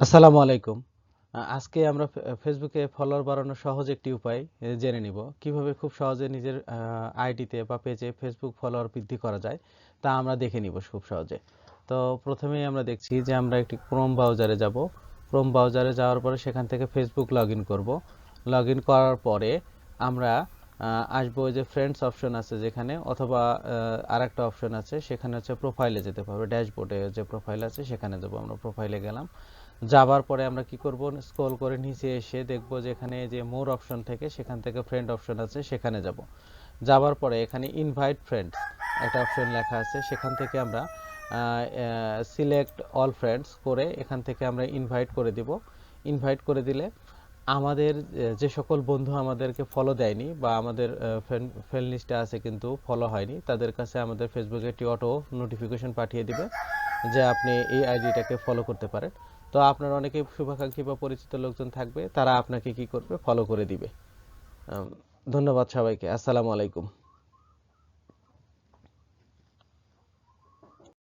আসসালামু আলাইকুম। আজকে আমরা ফেসবুকে ফলোয়ার বাড়ানোর সহজ একটি উপায় জেনে নিব। কীভাবে খুব সহজে নিজের আইডিতে বা পেজে ফেসবুক ফলোয়ার বৃদ্ধি করা যায়, তা আমরা দেখে নিব খুব সহজে। তো প্রথমেই আমরা দেখছি যে আমরা একটি ক্রোম ব্রাউজারে যাব। ক্রোম ব্রাউজারে যাওয়ার পরে সেখান থেকে ফেসবুক লগ ইন করব। লগ ইন করার পরে আমরা আসব যে ফ্রেন্ডস অপশন আছে যেখানে, অথবা আর একটা অপশন আছে, সেখানে হচ্ছে প্রোফাইলে যেতে পারবে। ড্যাশবোর্ডে যে প্রোফাইল আছে সেখানে যাব আমরা, প্রোফাইলে গেলাম। যাবার পরে আমরা কি করব? স্ক্রল করে নিচে এসে দেখব যে এখানে যে মোর অপশন থেকে সেখান থেকে ফ্রেন্ড অপশন আছে, সেখানে যাব। যাবার পরে এখানে ইনভাইট ফ্রেন্ডস একটা অপশন লেখা আছে। সেখান থেকে আমরা সিলেক্ট অল ফ্রেন্ডস করে এখান থেকে আমরা ইনভাইট করে দিব। ইনভাইট করে দিলে আমাদের যে সকল বন্ধু আমাদেরকে ফলো দেয়নি বা আমাদের ফ্রেন্ড লিস্টে আছে কিন্তু ফলো হয়নি, তাদের কাছে আমাদের ফেসবুকে একটি অটো নোটিফিকেশন পাঠিয়ে দিবে যে আপনি এই আইডিটাকে ফলো করতে পারেন। তো আপনার অনেকে শুভাকাঙ্ক্ষী বা পরিচিত লোকজন থাকবে, তারা আপনাকে কি করবে? ফলো করে দিবে। ধন্যবাদ সবাইকে। আসসালামু আলাইকুম।